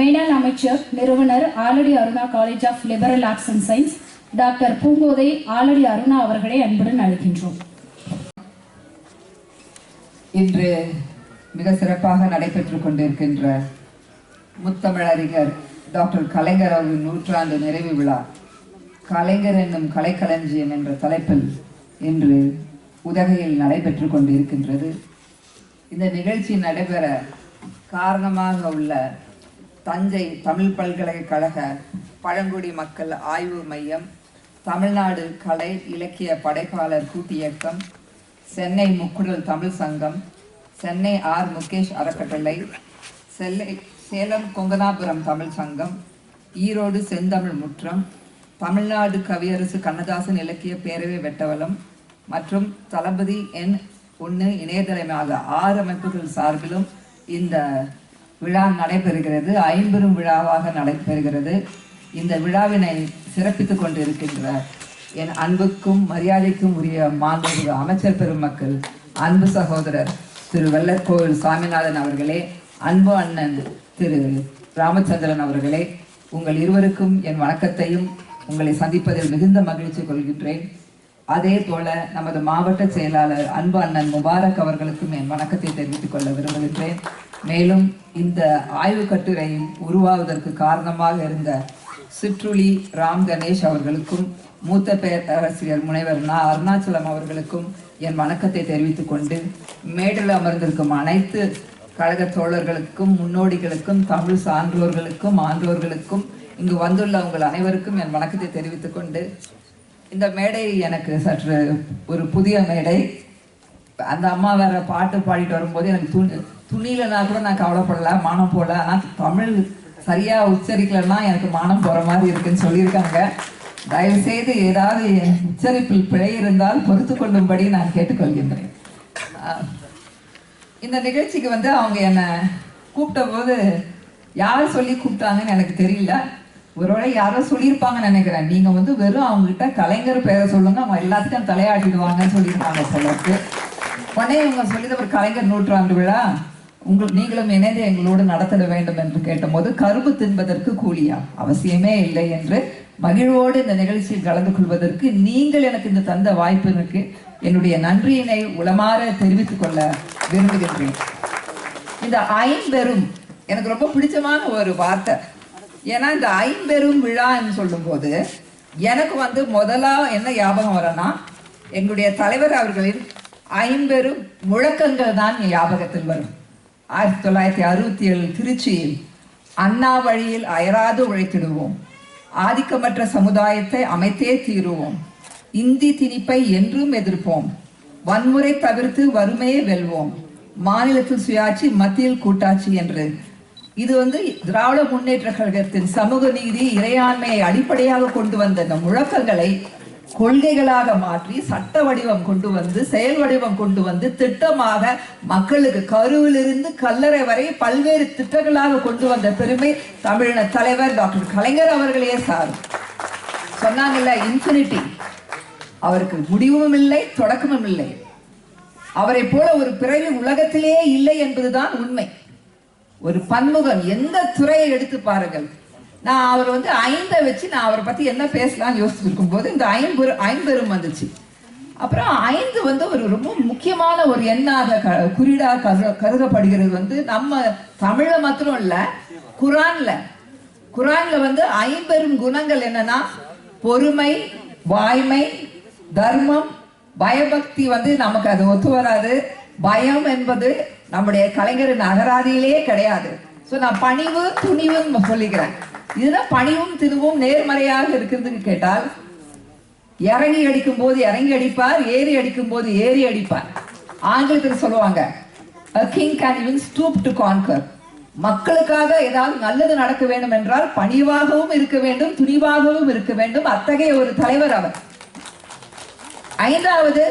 நிகழ்த்த அமைச்சர் நிறுவனர் Aladi Aruna college of liberal arts and science doctor Poongothai Aladi Aruna அவர்களை அன்புடன் அழைக்கின்றோம். இன்று மிக சிறப்பாக நடைபெற்றுக் கொண்டிருக்கின்ற முத்தமிழறிஞர் டாக்டர் கலைஞர் அவர்களின் நூற்றாண்டு நிறைவு விழா கலைஞர் என்னும் கலைக்களஞ்சியம் என்ற தலைப்பில் இன்று உதகையில் நடைபெற்று கொண்டிருக்கின்றது. இந்த நிகழ்ச்சி நடைபெற காரணமாக உள்ள தஞ்சை தமிழ் பல்கலைக்கழக பழங்குடி மக்கள் ஆய்வு மையம் தமிழ்நாடு கலை இலக்கிய படைப்பாளர் கூட்டியக்கம் சென்னை முக்குடல் தமிழ் சங்கம் சென்னை ஆர். முகேஷ் அறக்கட்டளை செல்லை சேலம் கொங்கனாபுரம் தமிழ் சங்கம் ஈரோடு செந்தமிழ் முற்றம் தமிழ்நாடு கவியரசு கண்ணதாசன் இலக்கிய பேரவை வெட்டவலம் மற்றும் தளபதி என் ஒன்று இணையதளமாக ஆறு அமைப்புகள் சார்பிலும் இந்த விழா நடைபெறுகிறது. ஐம்பெரும் விழாவாக நடைபெறுகிறது. இந்த விழாவினை சிறப்பித்துக் கொண்டிருக்கின்ற என் அன்புக்கும் மரியாதைக்கும் உரிய மாண்புமிகு அமைச்சர் பெருமக்கள் அன்பு சகோதரர் திரு வெள்ளக்கோவில் சாமிநாதன் அவர்களே அன்பு அண்ணன் திரு ராமச்சந்திரன் அவர்களே உங்கள் இருவருக்கும் என் வணக்கத்தையும் உங்களை சந்திப்பதில் மிகுந்த மகிழ்ச்சி கொள்கின்றேன். அதே போல நமது மாவட்ட செயலாளர் அன்பு அண்ணன் முபாரக் அவர்களுக்கும் என் வணக்கத்தை தெரிவித்துக் கொள்ள விரும்புகின்றேன். மேலும் இந்த ஆய்வு கட்டுரையும் உருவாவதற்கு காரணமாக இருந்த சிற்றுளி ராம் கணேஷ் அவர்களுக்கும் மூத்த பேரரசியர் முனைவர் நா. அருணாச்சலம் அவர்களுக்கும் என் வணக்கத்தை தெரிவித்துக் கொண்டு மேடையில் அமர்ந்திருக்கும் அனைத்து கழக தோழர்களுக்கும் முன்னோடிகளுக்கும் தமிழ் சான்றோர்களுக்கும் ஆன்றோர்களுக்கும் இங்கு வந்துள்ள உங்கள் அனைவருக்கும் என் வணக்கத்தை தெரிவித்துக் கொண்டு இந்த மேடை எனக்கு சற்று ஒரு புதிய மேடை. அந்த அம்மா வேற பாட்டு பாடிட்டு வரும்போது எனக்கு தூண்டு துணியிலனா கூட நான் கவலைப்படல மானம் போடல. ஆனால் தமிழ் சரியாக உச்சரிக்கலன்னா எனக்கு மானம் போகிற மாதிரி இருக்குன்னு சொல்லியிருக்காங்க. தயவு செய்து ஏதாவது என் உச்சரிப்பில் பிழை இருந்தால் பொறுத்து கொள்ளும்படி நான் கேட்டுக்கொள்கின்றேன். இந்த நிகழ்ச்சிக்கு வந்து அவங்க என்னை கூப்பிட்ட போது யார் சொல்லி கூப்பிட்டாங்கன்னு எனக்கு தெரியல. ஒருவேளை யாரோ சொல்லியிருப்பாங்கன்னு நினைக்கிறேன். நீங்கள் வந்து வெறும் அவங்ககிட்ட கலைஞர் பேரை சொல்லுங்க அவங்க எல்லாத்துக்கும் தலையாட்டிடுவாங்கன்னு சொல்லியிருப்பாங்க சிலருக்கு உடனே இவங்க சொல்லியது ஒரு கலைஞர் நூற்றாண்டு விழா. உங்கள் நீங்களும் இணைந்து எங்களோடு நடத்திட வேண்டும் என்று கேட்டபோது கரும்பு தின்பதற்கு கூலியா? அவசியமே இல்லை என்று மகிழ்வோடு இந்த நிகழ்ச்சியில் கலந்து கொள்வதற்கு நீங்கள் எனக்கு இந்த தந்த வாய்ப்பிற்கு என்னுடைய நன்றியினை உளமாற தெரிவித்துக் கொள்ள விரும்புகின்றேன். இந்த ஐம்பெரும் எனக்கு ரொம்ப பிடிச்சமான ஒரு வார்த்தை. ஏன்னா இந்த ஐம்பெரும் விழான்னு சொல்லும்போது எனக்கு வந்து முதலா என்ன ஞாபகம் வரனா எங்களுடைய தலைவர் அவர்களின் ஐம்பெரும் முழக்கங்கள் தான் என் ஞாபகத்தில் வரும். ஆயிரத்தி தொள்ளாயிரத்தி அறுபத்தி ஏழு திருச்சியில் அண்ணா வழியில் அயராது உழைத்திடுவோம். ஆதிக்கமற்ற சமுதாயத்தை அமைத்தே தீருவோம். இந்தி திணிப்பை என்றும் எதிர்ப்போம். வன்முறை தவிர்த்து வறுமையை வெல்வோம். மாநிலத்தில் சுயாட்சி மத்தியில் கூட்டாட்சி என்று. இது வந்து திராவிட முன்னேற்ற கழகத்தின் சமூக நீதி இறையாண்மையை அடிப்படையாக கொண்டு வந்த இந்த முழக்கங்களை கொள்கைகளாக மாற்றி சட்ட வடிவம் கொண்டு வந்து செயல் வடிவம் கொண்டு வந்து திட்டமாக மக்களுக்கு கருவிலிருந்து கல்லறை வரை பல்வேறு திட்டங்களாக கொண்டு வந்த பெருமை தமிழின தலைவர் டாக்டர் கலைஞர் அவர்களே சார். சொன்னாங்கல்ல இன்ஃபினிட்டி அவருக்கு முடிவும் இல்லை தொடக்கமும் இல்லை. அவரை போல ஒரு பிறவி உலகத்திலே இல்லை என்பதுதான் உண்மை. ஒரு பன்முகம் எந்த துறையை எடுத்து பாருங்கள். நான் அவர் வந்து ஐந்தை வச்சு நான் அவரை பத்தி என்ன பேசலாம்னு யோசிச்சிருக்கும் போது இந்த ஐம்பெரு ஐம்பெரும் வந்துச்சு. அப்புறம் ஐந்து வந்து ஒரு ரொம்ப முக்கியமான ஒரு எண்ணாக க குறியீடா கரு கருதப்படுகிறது வந்து நம்ம தமிழை மாத்திரம் இல்லை குரான்ல. குரான்ல வந்து ஐம்பெரும் குணங்கள் என்னன்னா பொறுமை வாய்மை தர்மம் பயபக்தி வந்து நமக்கு அது ஒத்து வராது. பயம் என்பது நம்முடைய கலைஞரின் அகராதியிலேயே கிடையாது. ஸோ நான் பணிவு துணிவுன்னு சொல்லிக்கிறேன். இதுனா பணிவும் திருவும் நேர்மறையாக இருக்கிறதுன்னு கேட்டால் இறங்கி அடிக்கும் போது இறங்கி அடிப்பார் ஏறி அடிக்கும் போது ஏறி அடிப்பார். ஆங்கிலத்தில் சொல்லுவாங்க a king can even stoop to conquer. மக்களுக்காக ஏதாவது நல்லது நடக்க வேண்டும் என்றால் பணிவாகவும் இருக்க வேண்டும் துணிவாகவும் இருக்க வேண்டும். அத்தகைய ஒரு தலைவர் அவர். ஐந்தாவது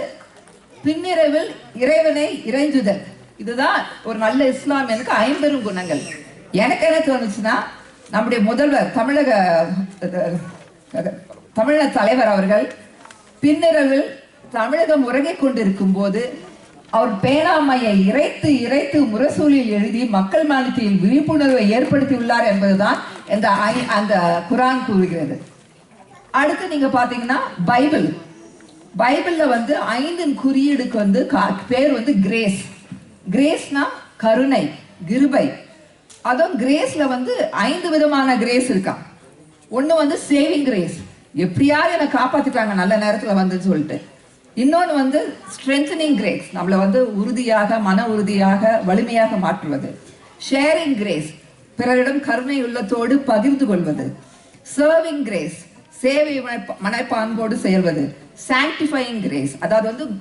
பின்னிரவில் இறைவனை இறைஞ்சுதல். இதுதான் ஒரு நல்ல இஸ்லாமியனுக்கு ஐம்பெரும் குணங்கள். எனக்கு என்ன தோணுச்சுன்னா நம்முடைய முதல்வர் தமிழக தமிழக தலைவர் அவர்கள் பின்னிரவில் தமிழகம் உறங்கிக் கொண்டிருக்கும் போது அவர் பேனாமையை இறைத்து இறைத்து முரசூலில் எழுதி மக்கள் மாநிலத்தில் விழிப்புணர்வை ஏற்படுத்தியுள்ளார் என்பதுதான் இந்த ஐ- அந்த குரான் கூறுகிறது. அடுத்து நீங்க பாத்தீங்கன்னா பைபிள். பைபிள்ல வந்து ஐந்தின் குறியீடுக்கு வந்து கா- பேர் வந்து கிரேஸ். கிரேஸ்னா கருணை கிருபை. அதுவும் கிரேஸ்ல வந்து ஐந்து விதமான கிரேஸ் இருக்கா. ஒன்று வந்து சேவிங் கிரேஸ் எப்படியாவது என்னை காப்பாத்திட்டாங்க நல்ல நேரத்துல வந்து சொல்லிட்டு. இன்னொன்னு வந்து ஸ்ட்ரென்தனிங் கிரேஸ் நம்மளை வந்து உறுதியாக மன உறுதியாக வலிமையாக மாற்றுவது. ஷேரிங் கிரேஸ் பிறரிடம் கருணை உள்ளத்தோடு பகிர்ந்து கொள்வது. சர்விங் கிரேஸ் சேவை மனப்பான்போடு செயல்வது. சாங்டிஃபையிங் கிரேஸ் அதாவது வந்து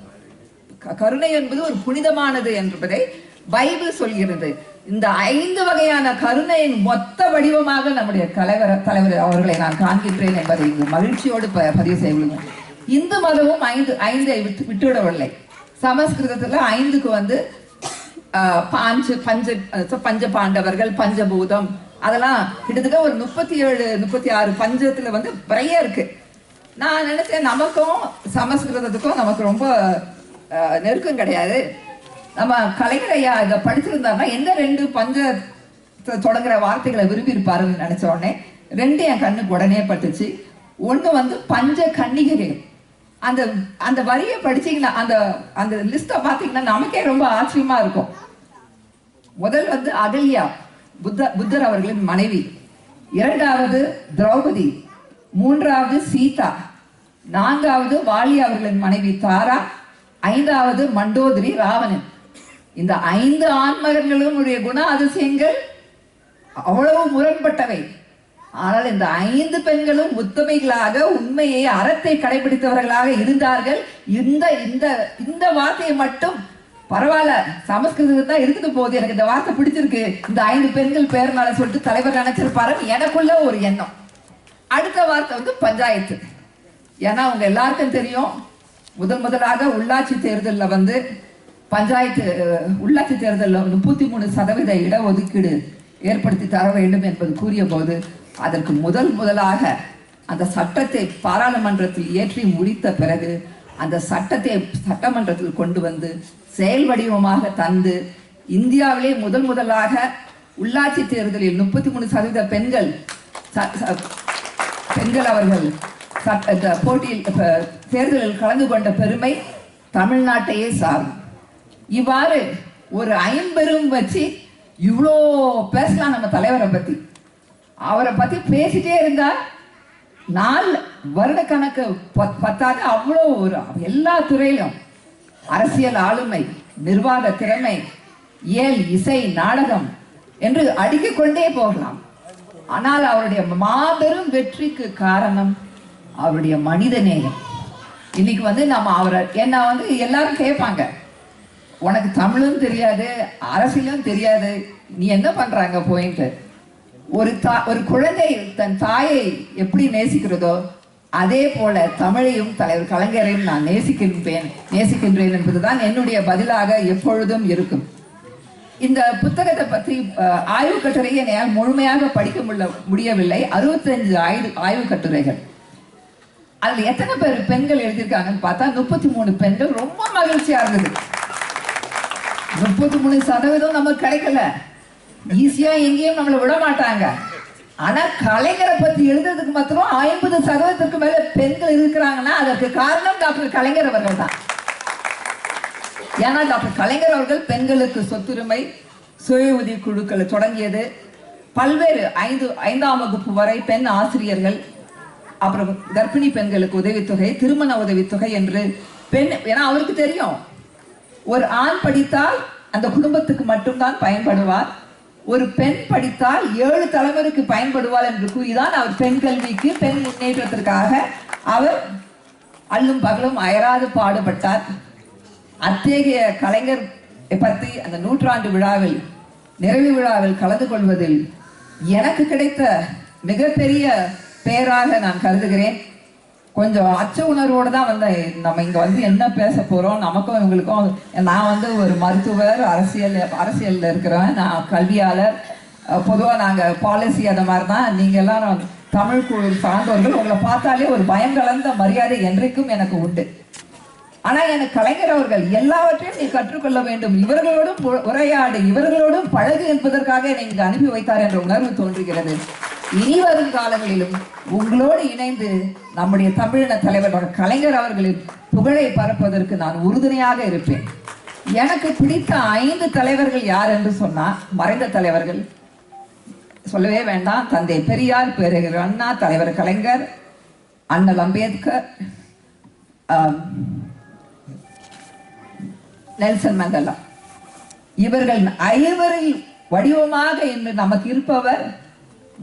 க- கருணை என்பது ஒரு புனிதமானது என்பதை பைபிள் சொல்கிறது. இந்த ஐந்து வகையான கருணையின் மொத்த வடிவமாக நம்முடைய தலைவர் தலைவர் அவர்களை நான் காண்கின்றேன் என்பதை இங்கு மகிழ்ச்சியோடு பதிவு செய்யுங்கள் இந்து மதமும் ஐந்து ஐந்தை விட்டு விட்டுவிடவில்லை. சமஸ்கிருதத்துல ஐந்துக்கு வந்து பாஞ்சு பஞ்ச பஞ்ச பாண்டவர்கள் பஞ்சபூதம் அதெல்லாம் கிட்டத்தட்ட ஒரு முப்பத்தி ஏழு முப்பத்தி ஆறு பஞ்சத்துல வந்து நிறைய இருக்கு. நான் நினைச்சேன் நமக்கும் சமஸ்கிருதத்துக்கும் நமக்கு ரொம்ப நெருக்கம் கிடையாது. நம்ம கலைஞர் ஐயா இதை படிச்சிருந்தாருன்னா எந்த ரெண்டு பஞ்ச தொடங்குற வார்த்தைகளை விரும்பி இருப்பாருன்னு நினைச்ச உடனே ரெண்டு என் கண்ணுக்கு உடனே பட்டுச்சு. ஒன்று வந்து பஞ்ச கன்னிகைகள் அந்த அந்த வரியை படிச்சீங்கன்னா அந்த அந்த லிஸ்ட்டை பார்த்தீங்கன்னா நமக்கே ரொம்ப ஆச்சரியமா இருக்கும். முதல் வந்து அகல்யா புத்த புத்தர் அவர்களின் மனைவி. இரண்டாவது திரௌபதி. மூன்றாவது சீதா. நான்காவது வாலி அவர்களின் மனைவி தாரா. ஐந்தாவது மண்டோதரி ராவணன். இந்த ஐந்து ஆன்மகர்களுடைய உடைய குண அதிசயங்கள் அவ்வளவு முரண்பட்டவை. ஆனால் இந்த ஐந்து பெண்களும் உத்தமைகளாக உண்மையை அறத்தை கடைபிடித்தவர்களாக இருந்தார்கள். இந்த இந்த இந்த வார்த்தையை மட்டும் பரவாயில்ல சமஸ்கிருதம் தான் இருக்குது போகுது எனக்கு இந்த வார்த்தை பிடிச்சிருக்கு. இந்த ஐந்து பெண்கள் பேர்னால சொல்லிட்டு தலைவர் நினைச்சிருப்பாரு எனக்குள்ள ஒரு எண்ணம். அடுத்த வார்த்தை வந்து பஞ்சாயத்து. ஏன்னா அவங்க எல்லாருக்கும் தெரியும் முதல் முதலாக உள்ளாட்சி தேர்தலில் வந்து பஞ்சாயத்து உள்ளாட்சி தேர்தலில் முப்பத்தி மூணு சதவீத இடஒதுக்கீடு ஏற்படுத்தி தர வேண்டும் என்பது கூறிய போது அதற்கு முதல் முதலாக அந்த சட்டத்தை பாராளுமன்றத்தில் ஏற்றி முடித்த பிறகு அந்த சட்டத்தை சட்டமன்றத்தில் கொண்டு வந்து செயல் வடிவமாக தந்து இந்தியாவிலே முதல் முதலாக உள்ளாட்சி தேர்தலில் முப்பத்தி மூணு சதவீத பெண்கள் பெண்கள் அவர்கள் சட்ட- போட்டியில் தேர்தலில் கலந்து கொண்ட பெருமை தமிழ்நாட்டையே சாரும். இவ்வாறு ஒரு ஐம்பெரும் வச்சு இவ்வளோ பேசலாம் நம்ம தலைவரை பற்றி அவரை பற்றி பேசிட்டே இருந்தா நாள் வருட கணக்கு பத்- பத்தாது அவ்வளோ ஒரு எல்லா துறையிலும் அரசியல் ஆளுமை நிர்வாக திறமை இயல் இசை நாடகம் என்று அடுக்கிக் கொண்டே போகலாம். ஆனால் அவருடைய மாபெரும் வெற்றிக்கு காரணம் அவருடைய மனித நேயம். இன்னைக்கு வந்து நம்ம அவரை என்ன வந்து எல்லாரும் கேட்பாங்க உனக்கு தமிழும் தெரியாது அரசியலும் தெரியாது. நீ என்ன பண்றாங்க போயிட்டு ஒரு தா ஒரு குழந்தை தன் தாயை எப்படி நேசிக்கிறதோ அதே போல தமிழையும் தலைவர் கலைஞரையும் நான் நேசிக்கின்றேன் நேசிக்கின்றேன் என்பதுதான் என்னுடைய பதிலாக எப்பொழுதும் இருக்கும். இந்த புத்தகத்தை பற்றி ஆய்வு கட்டுரையை என்னால் முழுமையாக படிக்க முடிய முடியவில்லை. அறுபத்தஞ்சு ஆய்வு ஆய்வு கட்டுரைகள். அதில் எத்தனை பேர் பெண்கள் எழுதியிருக்காங்கன்னு பார்த்தா முப்பத்தி மூணு பெண்கள் ரொம்ப மகிழ்ச்சியாக இருந்தது. முப்பத்தி மூணு சதவீதம் நமக்கு கிடைக்கல. ஈஸியா எங்கேயும் நம்மளை விட மாட்டாங்க. ஆனா கலைஞரை பத்தி எழுதுறதுக்கு மாத்திரம் ஐம்பது சதவீதத்துக்கு மேல பெண்கள் இருக்கிறாங்கன்னா அதற்கு காரணம் டாக்டர் கலைஞர் அவர்கள் தான். ஏன்னா டாக்டர் கலைஞர் அவர்கள் பெண்களுக்கு சொத்துரிமை சுய உதவி குழுக்களை தொடங்கியது. பல்வேறு ஐந்து ஐந்தாம் வகுப்பு வரை பெண் ஆசிரியர்கள் அப்புறம் கர்ப்பிணி பெண்களுக்கு உதவித்தொகை திருமண உதவித்தொகை என்று பெண் ஏன்னா அவருக்கு தெரியும். ஒரு ஆண் படித்தால் அந்த குடும்பத்துக்கு மட்டும்தான் பயன்படுவார். ஒரு பெண் படித்தால் ஏழு தலைவருக்கு பயன்படுவாள் என்று கூறிதான் அவர் பெண் கல்விக்கு பெண் முன்னேற்றத்திற்காக அவர் அல்லும் பகலும் அயராது பாடுபட்டார். அத்தகைய கலைஞர் பற்றி அந்த நூற்றாண்டு விழாவில் நிறைவு விழாவில் கலந்து கொள்வதில் எனக்கு கிடைத்த மிகப்பெரிய பெயராக நான் கருதுகிறேன். கொஞ்சம் அச்ச உணர்வோடு தான் வந்தேன் நம்ம இங்கே வந்து என்ன பேச போகிறோம் நமக்கும் இவங்களுக்கும் நான் வந்து ஒரு மருத்துவர் அரசியல் அரசியலில் இருக்கிறேன் நான் கல்வியாளர். பொதுவாக நாங்கள் பாலிசி அந்த மாதிரி தான். நீங்கள் எல்லாரும் தமிழ் குழு சார்ந்தவர்கள் உங்களை பார்த்தாலே ஒரு பயம் கலந்த மரியாதை என்றைக்கும் எனக்கு உண்டு. ஆனால் எனக்கு கலைஞர் அவர்கள் எல்லாவற்றையும் நீ கற்றுக்கொள்ள வேண்டும். இவர்களோடும் உரையாடு. இவர்களோடும் பழகு என்பதற்காக என்னை இங்கு அனுப்பி வைத்தார் என்ற உணர்வு தோன்றுகிறது. இனி வரும் காலங்களிலும் உங்களோடு இணைந்து நம்முடைய தமிழின தலைவர் கலைஞர் அவர்களின் புகழை பரப்பதற்கு நான் உறுதுணையாக இருப்பேன். எனக்கு பிடித்த ஐந்து தலைவர்கள் யார் என்று சொன்னா மறைந்த தலைவர்கள் சொல்லவே வேண்டாம். தந்தை பெரியார் பேரறிஞர் அண்ணா தலைவர் கலைஞர் அண்ணல் அம்பேத்கர் நெல்சன் மண்டலா. இவர்கள் ஐவரில் வடிவமாக இன்று நமக்கு இருப்பவர்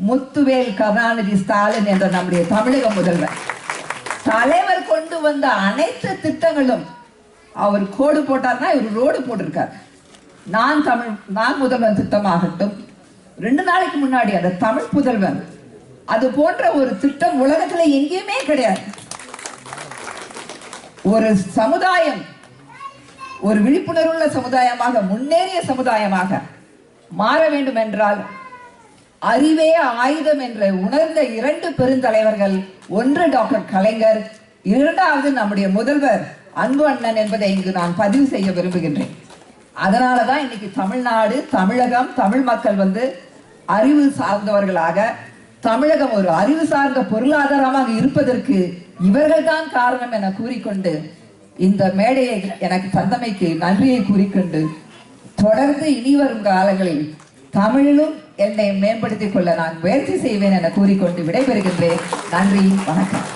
முத்துவேல் கருணாநிதி ஸ்டாலின் என்ற நம்முடைய தமிழக முதல்வர். தலைவர் கொண்டு வந்த அனைத்து திட்டங்களும் அவர் கோடு போட்டார்னா இவர் ரோடு போட்டிருக்கார். நான் தமிழ் நான் முதல்வன் திட்டமாகட்டும் ரெண்டு நாளைக்கு முன்னாடி அந்த தமிழ் புதல்வன் அது போன்ற ஒரு திட்டம் உலகத்துல எங்கேயுமே கிடையாது. ஒரு சமுதாயம் ஒரு விழிப்புணர்வுள்ள சமுதாயமாக முன்னேறிய சமுதாயமாக மாற வேண்டும் என்றால் அறிவே ஆயுதம் என்று உணர்ந்த இரண்டு பெருந்தலைவர்கள் ஒன்று டாக்டர் கலைஞர் இரண்டாவது நம்முடைய முதல்வர் அன்பு அண்ணன் என்பதை இங்கு நான் பதிவு செய்ய விரும்புகின்றேன். அதனால தான் இன்னைக்கு தமிழ்நாடு தமிழகம் தமிழ் மக்கள் வந்து அறிவு சார்ந்தவர்களாக தமிழகம் ஒரு அறிவு சார்ந்த பொருளாதாரமாக இருப்பதற்கு இவர்கள்தான் காரணம் என கூறிக்கொண்டு இந்த மேடையை எனக்கு தந்தமைக்கு நன்றியை கூறிக்கொண்டு தொடர்ந்து இனி வரும் காலங்களில் தமிழிலும் என்னை மேம்படுத்திக் கொள்ள நான் முயற்சி செய்வேன் என கூறிக்கொண்டு விடைபெறுகின்றேன். நன்றி வணக்கம்.